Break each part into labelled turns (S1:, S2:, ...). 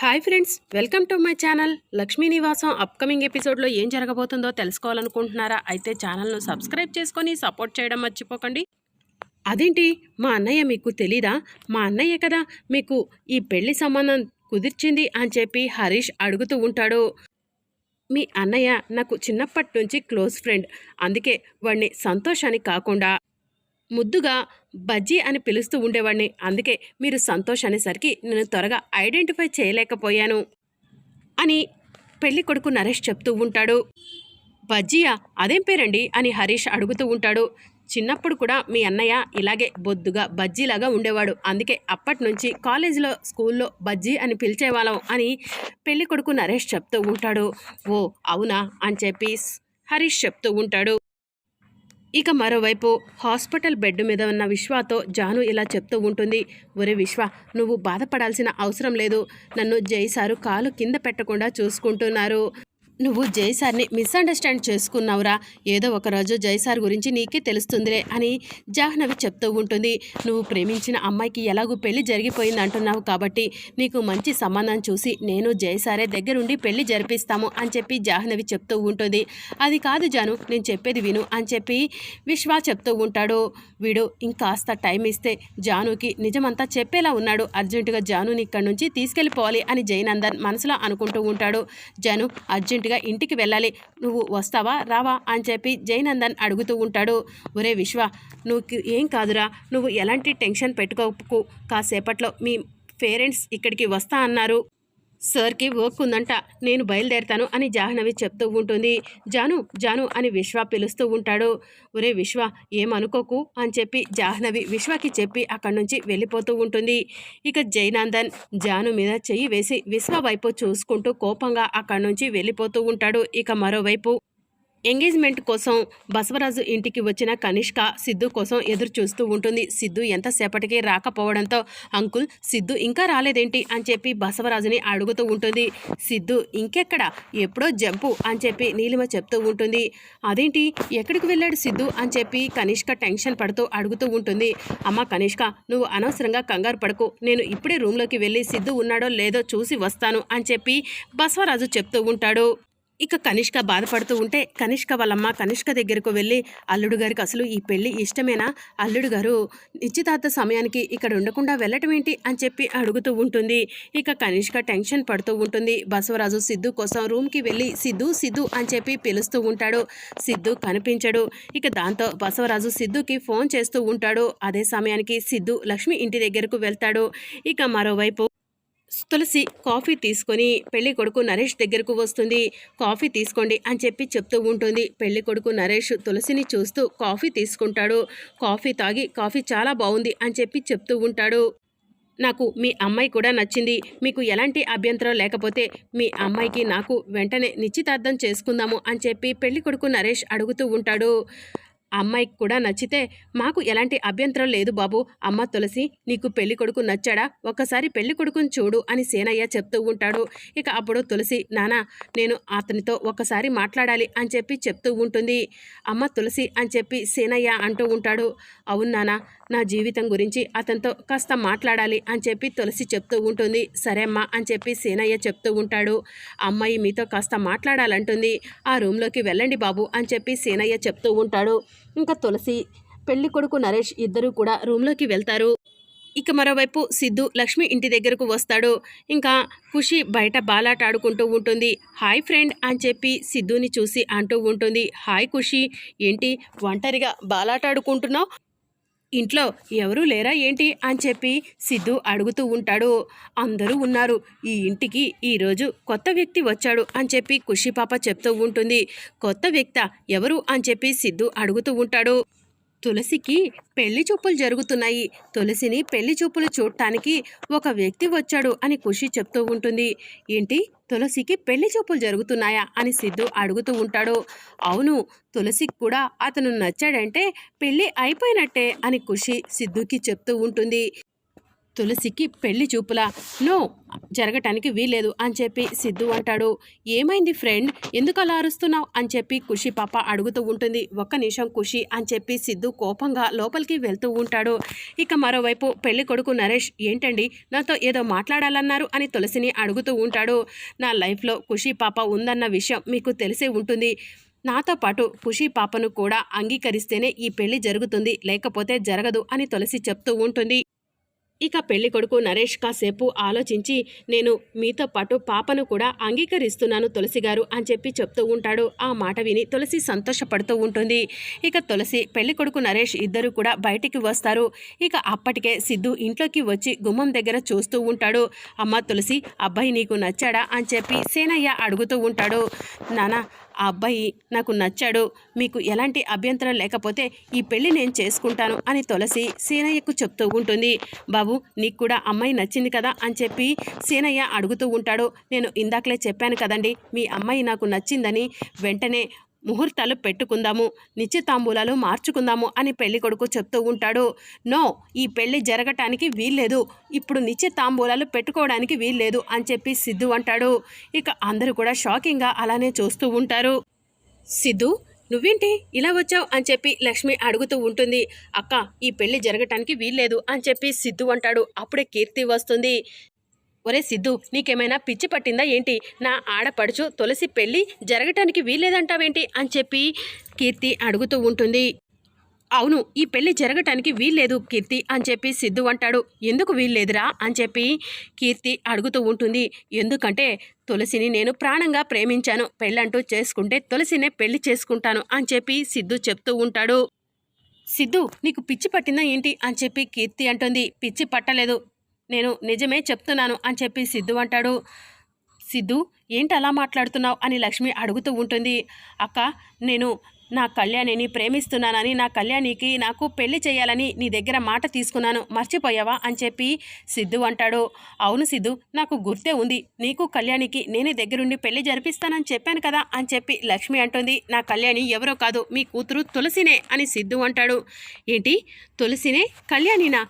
S1: Hi friends welcome to my channel. Lakshmi Nivasam upcoming ఎపిసోడ్లో ఏం జరగబోతుందో తెలుసుకోవాలనుకుంటున్నారా? అయితే ఛానల్ను సబ్స్క్రైబ్ చేసుకొని సపోర్ట్ చేయడం మర్చిపోకండి. అదేంటి? మా అన్నయ్య మీకు తెలీదా? మా అన్నయ్య కదా మీకు ఈ పెళ్ళి సంబంధం కుదిర్చింది అని చెప్పి హరీష్ అడుగుతూ ఉంటాడు. మీ అన్నయ్య నాకు చిన్నప్పటి నుంచి క్లోజ్ ఫ్రెండ్. అందుకే వాడిని సంతోషాన్ని కాకుండా ముద్దుగా బజ్జీ అని పిలుస్తూ ఉండేవాడిని. అందుకే మీరు సంతోష్ అనేసరికి నేను త్వరగా ఐడెంటిఫై చేయలేకపోయాను అని పెళ్ళి కొడుకు నరేష్ చెప్తూ ఉంటాడు. బజ్జీయా? అదేం పేరండి? అని హరీష్ అడుగుతూ ఉంటాడు. చిన్నప్పుడు కూడా మీ అన్నయ్య ఇలాగే బొద్దుగా బజ్జీలాగా ఉండేవాడు. అందుకే అప్పటి నుంచి కాలేజీలో స్కూల్లో బజ్జీ అని పిలిచేవాళ్ళం అని పెళ్ళి కొడుకు నరేష్ చెప్తూ ఉంటాడు. ఓ అవునా? అని చెప్పి హరీష్ చెప్తూ ఉంటాడు. ఇక మరోవైపు హాస్పిటల్ బెడ్ మీద ఉన్న విశ్వాతో జాను ఇలా చెప్తూ ఉంటుంది ఒరే విశ్వ నువ్వు బాధపడాల్సిన అవసరం లేదు. నన్ను జై సారు కాలు కింద పెట్టకుండా చూసుకుంటున్నారు. నువ్వు జై సార్ని మిస్అండర్స్టాండ్ చేసుకున్నావురా. ఏదో ఒక రోజు జై సార్ గురించి నీకే తెలుస్తుందిలే అని జాహ్నవి చెప్తూ ఉంటుంది. నువ్వు ప్రేమించిన అమ్మాయికి ఎలాగూ పెళ్ళి జరిగిపోయింది అంటున్నావు కాబట్టి నీకు మంచి సంబంధం చూసి నేను జై సారే దగ్గరుండి పెళ్ళి జరిపిస్తాము అని చెప్పి జాహ్నవి చెప్తూ ఉంటుంది. అది కాదు జాను నేను చెప్పేది విను అని చెప్పి విశ్వ చెప్తూ ఉంటాడు. వీడు ఇంకాస్త టైం ఇస్తే జానుకి నిజమంతా చెప్పేలా ఉన్నాడు. అర్జెంటుగా జానుని ఇక్కడి నుంచి తీసుకెళ్ళిపోవాలి అని జయనందన్ మనసులో అనుకుంటూ ఉంటాడు. జాను అర్జెంటుగా ఇంటికి వెళ్ళాలి. నువ్వు వస్తావా? రావా? అని చెప్పి జయనందన్ అడుగుతూ ఉంటాడు. ఒరే విశ్వ నువ్వు ఏం కాదురా. నువ్వు ఎలాంటి టెన్షన్ పెట్టుకోకు. కాసేపట్లో మీ పేరెంట్స్ ఇక్కడికి వస్తా అన్నారు. సార్కి వర్క్ ఉందంట నేను బయలుదేరుతాను అని జాహ్నవి చెప్తూ ఉంటుంది. జాను జాను అని విశ్వ పిలుస్తూ ఉంటాడు. ఒరే విశ్వ ఏమనుకోకు అని చెప్పి జాహ్నవి విశ్వకి చెప్పి అక్కడి నుంచి వెళ్ళిపోతూ ఉంటుంది. ఇక జైనందన్ జాను మీద చెయ్యి వేసి విశ్వ వైపు చూసుకుంటూ కోపంగా అక్కడి నుంచి వెళ్ళిపోతూ ఉంటాడు. ఇక మరోవైపు ఎంగేజ్మెంట్ కోసం బసవరాజు ఇంటికి వచ్చిన కనిష్క సిద్ధు కోసం ఎదురు చూస్తూ ఉంటుంది. సిద్ధు ఎంతసేపటికి రాకపోవడంతో అంకుల్ సిద్ధు ఇంకా రాలేదేంటి? అని చెప్పి బసవరాజుని అడుగుతూ ఉంటుంది. సిద్ధు ఇంకెక్కడ? ఎప్పుడో జంపు అని చెప్పి నీలిమ చెప్తూ ఉంటుంది. అదేంటి? ఎక్కడికి వెళ్ళాడు సిద్ధు? అని చెప్పి కనిష్క టెన్షన్ పడుతూ అడుగుతూ ఉంటుంది. అమ్మ కనిష్క నువ్వు అనవసరంగా కంగారు పడకు. నేను ఇప్పుడే రూమ్లోకి వెళ్ళి సిద్ధు ఉన్నాడో లేదో చూసి వస్తాను అని చెప్పి బసవరాజు చెప్తూ ఉంటాడు. ఇక కనిష్క బాధపడుతూ ఉంటే కనిష్క వాళ్ళమ్మ కనిష్క దగ్గరకు వెళ్ళి అల్లుడు గారికి అసలు ఈ పెళ్ళి ఇష్టమేనా? అల్లుడు గారు నిశ్చితార్థ సమయానికి ఇక్కడ ఉండకుండా వెళ్ళటం ఏంటి? అని చెప్పి అడుగుతూ ఉంటుంది. ఇక కనిష్క టెన్షన్ పడుతూ ఉంటుంది. బసవరాజు సిద్ధు కోసం రూమ్కి వెళ్ళి సిద్ధు సిద్ధు అని చెప్పి పిలుస్తూ ఉంటాడు. సిద్ధు కనిపించడు. ఇక దాంతో బసవరాజు సిద్ధుకి ఫోన్ చేస్తూ ఉంటాడు. అదే సమయానికి సిద్ధు లక్ష్మి ఇంటి దగ్గరకు వెళ్తాడు. ఇక మరోవైపు తులసి కాఫీ తీసుకొని పెళ్ళి కొడుకు నరేష్ దగ్గరకు వస్తుంది. కాఫీ తీసుకోండి అని చెప్పి చెప్తూ ఉంటుంది. పెళ్ళి కొడుకు నరేష్ తులసిని చూస్తూ కాఫీ తీసుకుంటాడు. కాఫీ తాగి కాఫీ చాలా బాగుంది అని చెప్పి చెప్తూ ఉంటాడు. నాకు మీ అమ్మాయి కూడా నచ్చింది. మీకు ఎలాంటి అభ్యంతరం లేకపోతే మీ అమ్మాయికి నాకు వెంటనే నిశ్చితార్థం చేసుకుందాము అని చెప్పి పెళ్ళి కొడుకు నరేష్ అడుగుతూ ఉంటాడు. అమ్మాయికి కూడా నచ్చితే మాకు ఎలాంటి అభ్యంతరం లేదు బాబు. అమ్మ తులసి నీకు పెళ్ళి కొడుకు నచ్చాడా? ఒక్కసారి పెళ్ళి కొడుకుని చూడు అని సేనయ్య చెప్తూ ఉంటాడు. ఇక అప్పుడు తులసి నానా నేను అతనితో ఒక్కసారి మాట్లాడాలి అని చెప్పి చెప్తూ ఉంటుంది. అమ్మ తులసి అని చెప్పి సేనయ్య అంటూ ఉంటాడు. అవును నానా నా జీవితం గురించి అతనితో కాస్త మాట్లాడాలి అని చెప్పి తులసి చెప్తూ ఉంటుంది. సరే అమ్మా అని చెప్పి సేనయ్య చెప్తూ ఉంటాడు. అమ్మాయి మీతో కాస్త మాట్లాడాలంటుంది. ఆ రూమ్లోకి వెళ్ళండి బాబు అని చెప్పి సేనయ్య చెప్తూ ఉంటాడు. ఇంకా తులసి పెళ్ళి కొడుకు నరేష్ ఇద్దరూ కూడా రూమ్లోకి వెళ్తారు. ఇక మరోవైపు సిద్ధు లక్ష్మి ఇంటి దగ్గరకు వస్తాడు. ఇంకా ఖుషి బయట బాలాట ఆడుకుంటూ ఉంటుంది. హాయ్ ఫ్రెండ్ అని చెప్పి సిద్ధుని చూసి అంటూ ఉంటుంది. హాయ్ ఖుషి ఏంటి ఒంటరిగా బాలాట ఆడుకుంటున్నావు? ఇంట్లో ఎవరూ లేరా ఏంటి అని చెప్పి సిద్ధు అడుగుతూ ఉంటాడు. అందరూ ఉన్నారు. ఈ ఇంటికి ఈరోజు కొత్త వ్యక్తి వచ్చాడు అని చెప్పి ఖుషి పాప చెప్తూ ఉంటుంది. కొత్త వ్యక్త ఎవరు అని చెప్పి సిద్ధు అడుగుతూ ఉంటాడు. తులసికి పెళ్ళి చూపులు జరుగుతున్నాయి. తులసిని పెళ్ళి చూపులు చూడటానికి ఒక వ్యక్తి వచ్చాడు అని ఖుషి చెప్తూ ఉంటుంది. ఏంటి? తులసికి పెళ్ళి చూపులు జరుగుతున్నాయా? అని సిద్ధు అడుగుతూ ఉంటాడు. అవును తులసికి కూడా అతను నచ్చాడంటే పెళ్ళి అయిపోయినట్టే అని ఖుషి సిద్ధుకి చెప్తూ ఉంటుంది. తులసికి పెళ్ళి చూపులా. నో జరగటానికి వీలేదు అని చెప్పి సిద్ధు అంటాడు. ఏమైంది ఫ్రెండ్? ఎందుకు అలా అరుస్తున్నావు? అని చెప్పి ఖుషి పాప అడుగుతూ ఉంటుంది. ఒక్క నిమిషం ఖుషి అని చెప్పి సిద్ధు కోపంగా లోపలికి వెళ్తూ ఉంటాడు. ఇక మరోవైపు పెళ్ళి కొడుకు నరేష్ ఏంటండి? నాతో ఏదో మాట్లాడాలన్నారు అని తులసిని అడుగుతూ ఉంటాడు. నా లైఫ్లో ఖుషి పాప ఉందన్న విషయం మీకు తెలిసే ఉంటుంది. నాతో పాటు ఖుషి పాపను కూడా అంగీకరిస్తేనే ఈ పెళ్ళి జరుగుతుంది. లేకపోతే జరగదు అని తులసి చెప్తూ ఉంటుంది. ఇక పెళ్ళి కొడుకు నరేష్ కాసేపు ఆలోచించి నేను మీతో పాటు పాపను కూడా అంగీకరిస్తున్నాను తులసి గారు అని చెప్పి చెప్తూ ఉంటాడు. ఆ మాట విని తులసి సంతోషపడుతూ ఉంటుంది. ఇక తులసి పెళ్ళి కొడుకు నరేష్ ఇద్దరు కూడా బయటికి వస్తారు. ఇక అప్పటికే సిద్ధు ఇంట్లోకి వచ్చి గుమ్మం దగ్గర చూస్తూ ఉంటాడు. అమ్మ తులసి అబ్బాయి నీకు నచ్చాడా? అని చెప్పి సేనయ్య అడుగుతూ ఉంటాడు. నానా ఆ అబ్బాయి నాకు నచ్చాడు మీకు ఎలాంటి అభ్యంతరం లేకపోతే ఈ పెళ్ళి నేను చేసుకుంటాను అని తులసి సీనయ్యకు చెప్తూ ఉంటుంది. బాబు నీకు కూడా అమ్మాయి నచ్చింది కదా అని చెప్పి సీనయ్య అడుగుతూ ఉంటాడు. నేను ఇందాకలే చెప్పాను కదండి మీ అమ్మాయి నాకు నచ్చిందని వెంటనే ముహూర్తాలు పెట్టుకుందాము నిశ్చితాంబూలాలు మార్చుకుందాము అని పెళ్ళి కొడుకు చెప్తూ ఉంటాడు. నో ఈ పెళ్ళి జరగటానికి వీల్లేదు. ఇప్పుడు నిశ్చితాంబూలాలు పెట్టుకోవడానికి వీల్లేదు అని చెప్పి సిద్ధు అంటాడు. ఇక అందరూ కూడా షాకింగ్గా అలానే చూస్తూ ఉంటారు. సిద్ధు నువ్వేంటి ఇలా వచ్చావు? అని చెప్పి లక్ష్మి అడుగుతూ ఉంటుంది. అక్క ఈ పెళ్ళి జరగటానికి వీల్లేదు అని చెప్పి సిద్ధు అంటాడు. అప్పుడే కీర్తి వస్తుంది. ఒరే సిద్ధు నీకేమైనా పిచ్చి పట్టిందా ఏంటి? నా ఆడపడుచు తులసి పెళ్ళి జరగటానికి వీల్లేదంటావేంటి? అని చెప్పి కీర్తి అడుగుతూ ఉంటుంది. అవును ఈ పెళ్ళి జరగటానికి వీల్లేదు కీర్తి అని చెప్పి సిద్ధు అంటాడు. ఎందుకు వీల్లేదురా? అని చెప్పి కీర్తి అడుగుతూ ఉంటుంది. ఎందుకంటే తులసిని నేను ప్రాణంగా ప్రేమించాను. పెళ్ళంటూ చేసుకుంటే తులసినే పెళ్ళి చేసుకుంటాను అని చెప్పి సిద్ధు చెప్తూ ఉంటాడు. సిద్ధు నీకు పిచ్చి పట్టిందా ఏంటి? అని చెప్పి కీర్తి అంటుంది. పిచ్చి పట్టలేదు. నేను నిజమే చెప్తున్నాను అని చెప్పి సిద్ధు అంటాడు. సిద్ధు ఏంటి అలా మాట్లాడుతున్నావు? అని లక్ష్మి అడుగుతూ ఉంటుంది. అక్క నేను నా కళ్యాణిని ప్రేమిస్తున్నానని నా కళ్యాణికి నాకు పెళ్ళి చేయాలని నీ దగ్గర మాట తీసుకున్నాను. మర్చిపోయావా? అని చెప్పి సిద్ధు అంటాడు. అవును సిద్ధు నాకు గుర్తే ఉంది. నీకు కళ్యాణికి నేనే దగ్గరుండి పెళ్ళి జరిపిస్తానని చెప్పాను కదా? అని చెప్పి లక్ష్మి అంటుంది. నా కళ్యాణి ఎవరో కాదు మీ కూతురు తులసినే అని సిద్ధు అంటాడు. ఏంటి? తులసినే? కళ్యాణినా?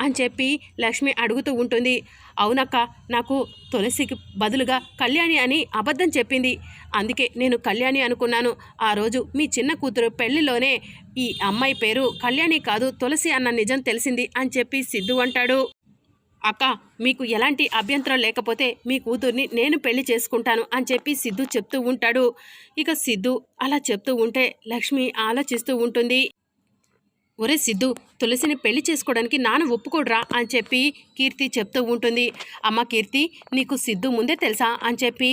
S1: అని చెప్పి లక్ష్మి అడుగుతూ ఉంటుంది. అవునక్క నాకు తులసికి బదులుగా కళ్యాణి అని అబద్ధం చెప్పింది. అందుకే నేను కళ్యాణి అనుకున్నాను. ఆ రోజు మీ చిన్న కూతురు పెళ్ళిలోనే ఈ అమ్మాయి పేరు కళ్యాణి కాదు తులసి అన్న నిజం తెలిసింది అని చెప్పి సిద్ధు అంటాడు. అక్క మీకు ఎలాంటి అభ్యంతరం లేకపోతే మీ కూతుర్ని నేను పెళ్ళి చేసుకుంటాను అని చెప్పి సిద్ధు చెప్తూ ఉంటాడు. ఇక సిద్ధు అలా చెప్తూ ఉంటే లక్ష్మి ఆలోచిస్తూ ఉంటుంది. ఒరే సిద్ధు తులసిని పెళ్ళి చేసుకోవడానికి నాన్న ఒప్పుకోడ్రా అని చెప్పి కీర్తి చెప్తూ ఉంటుంది. అమ్మ కీర్తి నీకు సిద్ధు ముందే తెలుసా అని చెప్పి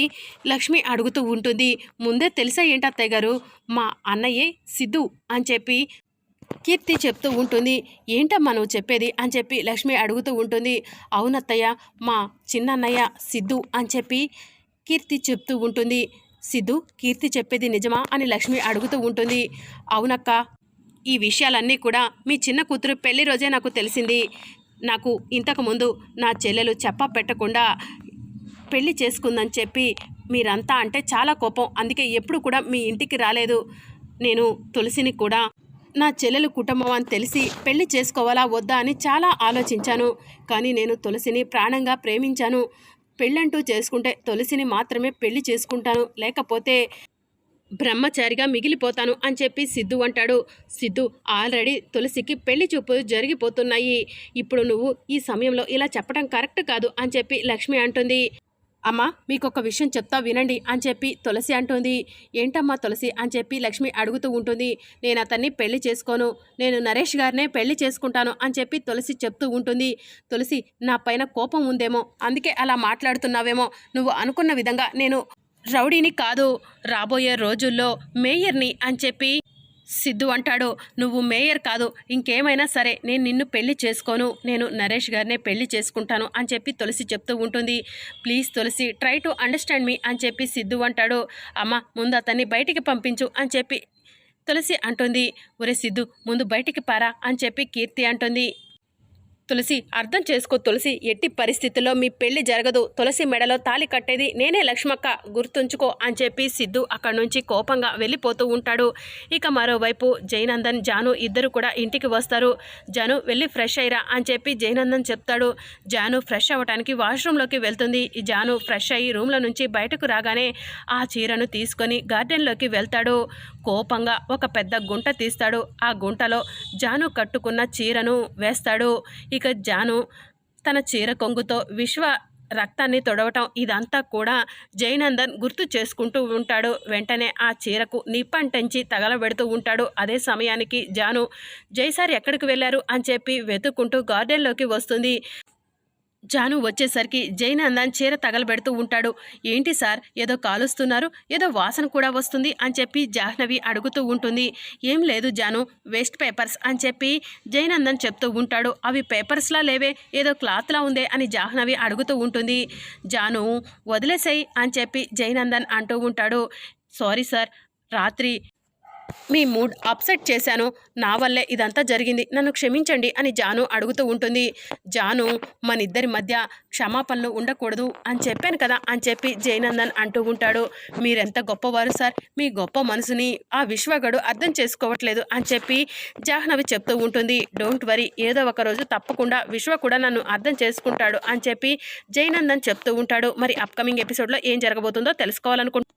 S1: లక్ష్మి అడుగుతూ ఉంటుంది. ముందే తెలుసా ఏంటి అత్తయ్య గారు? మా అన్నయ్యే సిద్ధు అని చెప్పి కీర్తి చెప్తూ ఉంటుంది. ఏంటమ్మా నువ్వు చెప్పేది అని చెప్పి లక్ష్మి అడుగుతూ ఉంటుంది. అవునత్తయ్య మా చిన్నన్నయ్య సిద్ధు అని చెప్పి కీర్తి చెప్తూ ఉంటుంది. సిద్ధు కీర్తి చెప్పేది నిజమా అని లక్ష్మి అడుగుతూ ఉంటుంది. అవునక్క ఈ విషయాలన్నీ కూడా మీ చిన్న కూతురు పెళ్ళి రోజే నాకు తెలిసింది. నాకు ఇంతకుముందు నా చెల్లెలు చెప్ప పెట్టకుండా పెళ్ళి చేసుకుందని చెప్పి మీరంతా అంటే చాలా కోపం. అందుకే ఎప్పుడు కూడా మీ ఇంటికి రాలేదు. నేను తులసిని కూడా నా చెల్లెలు కుటుంబం అని తెలిసి పెళ్ళి చేసుకోవాలా వద్దా అని చాలా ఆలోచించాను. కానీ నేను తులసిని ప్రాణంగా ప్రేమించాను. పెళ్ళంటూ చేసుకుంటే తులసిని మాత్రమే పెళ్ళి చేసుకుంటాను. లేకపోతే బ్రహ్మచారిగా మిగిలిపోతాను అని చెప్పి సిద్ధు అంటాడు. సిద్ధు ఆల్రెడీ తులసికి పెళ్ళి చూపులు జరిగిపోతున్నాయి. ఇప్పుడు నువ్వు ఈ సమయంలో ఇలా చెప్పడం కరెక్ట్ కాదు అని చెప్పి లక్ష్మి అంటుంది. అమ్మా మీకు ఒక విషయం చెప్తా వినండి అని చెప్పి తులసి అంటుంది. ఏంటమ్మా తులసి అని చెప్పి లక్ష్మి అడుగుతూ ఉంటుంది. నేను అతన్ని పెళ్ళి చేసుకోను. నేను నరేష్ గారినే పెళ్ళి చేసుకుంటాను అని చెప్పి తులసి చెప్తూ ఉంటుంది. తులసి నా పైన కోపం ఉందేమో. అందుకే అలా మాట్లాడుతున్నావేమో. నువ్వు అనుకున్న విధంగా నేను రౌడీని కాదు రాబోయే రోజుల్లో మేయర్ని అని చెప్పి సిద్ధు అంటాడు. నువ్వు మేయర్ కాదు ఇంకేమైనా సరే నేను నిన్ను పెళ్ళి చేసుకోను నేను నరేష్ గారినే పెళ్ళి చేసుకుంటాను అని చెప్పి తులసి చెప్తూ ఉంటుంది. Please Tulasi try to understand me అని చెప్పి సిద్ధు అంటాడు. అమ్మ ముందు అతన్ని బయటికి పంపించు అని చెప్పి తులసి అంటుంది. ఒరే సిద్ధు ముందు బయటికి పారా అని చెప్పి కీర్తి అంటుంది. తులసి అర్థం చేసుకో తులసి ఎట్టి పరిస్థితుల్లో మీ పెళ్ళి జరగదు. తులసి మెడలో తాలి కట్టేది నేనే లక్ష్మక్క గుర్తుంచుకో అని చెప్పి సిద్ధు అక్కడి నుంచి కోపంగా వెళ్ళిపోతూ ఉంటాడు. ఇక మరోవైపు జయనందన్ జాను ఇద్దరు కూడా ఇంటికి వస్తారు. జాను వెళ్ళి ఫ్రెష్ అయ్యిరా అని చెప్పి జయనందన్ చెప్తాడు. జాను ఫ్రెష్ అవ్వడానికి వాష్రూమ్లోకి వెళ్తుంది. ఈ జాను ఫ్రెష్ అయ్యి రూమ్లో నుంచి బయటకు రాగానే ఆ చీరను తీసుకొని గార్డెన్లోకి వెళ్తాడు. కోపంగా ఒక పెద్ద గుంట తీస్తాడు. ఆ గుంటలో జాను కట్టుకున్న చీరను వేస్తాడు. ఇక జాను తన చీర కొంగుతో విశ్వ రక్తాన్ని తొడవటం ఇదంతా కూడా జయనందన్ గుర్తు చేసుకుంటూ ఉంటాడు. వెంటనే ఆ చీరకు నిప్పంటించి తగలబెడుతూ ఉంటాడు. అదే సమయానికి జాను జైసార్ ఎక్కడికి వెళ్ళారు? అని చెప్పి వెతుక్కుంటూ గార్డెన్లోకి వస్తుంది. జాను వచ్చేసరికి జైనందన్ చీర తగలబెడుతూ ఉంటాడు. ఏంటి సార్? ఏదో కాలుస్తున్నారు ఏదో వాసన కూడా వస్తుంది అని చెప్పి జాహ్నవి అడుగుతూ ఉంటుంది. ఏం లేదు జాను వేస్ట్ పేపర్స్ అని చెప్పి జైనందన్ చెప్తూ ఉంటాడు. అవి పేపర్స్లా లేవే ఏదో క్లాత్లా ఉందే అని జాహ్నవి అడుగుతూ ఉంటుంది. జాను వదిలేసేయి అని చెప్పి జైనందన్ అంటూ ఉంటాడు. సారీ సార్ రాత్రి మీ మూడ్ అప్సెట్ చేశాను. నా వల్లే ఇదంతా జరిగింది. నన్ను క్షమించండి అని జాను అడుగుతూ ఉంటుంది. జాను మన ఇద్దరి మధ్య క్షమాపణలు ఉండకూడదు అని చెప్పాను కదా అని చెప్పి జయనందన్ అంటూ ఉంటాడు. మీరెంత గొప్పవారు సార్? మీ గొప్ప మనసుని ఆ విశ్వగడు అర్థం చేసుకోవట్లేదు అని చెప్పి జాహ్నవి చెప్తూ ఉంటుంది. డోంట్ వరీ ఏదో ఒక రోజు తప్పకుండా విశ్వ కూడా నన్ను అర్థం చేసుకుంటాడు అని చెప్పి జయనందన్ చెప్తూ ఉంటాడు. మరి అప్కమింగ్ ఎపిసోడ్లో ఏం జరగబోతుందో తెలుసుకోవాలనుకుంటున్నాను.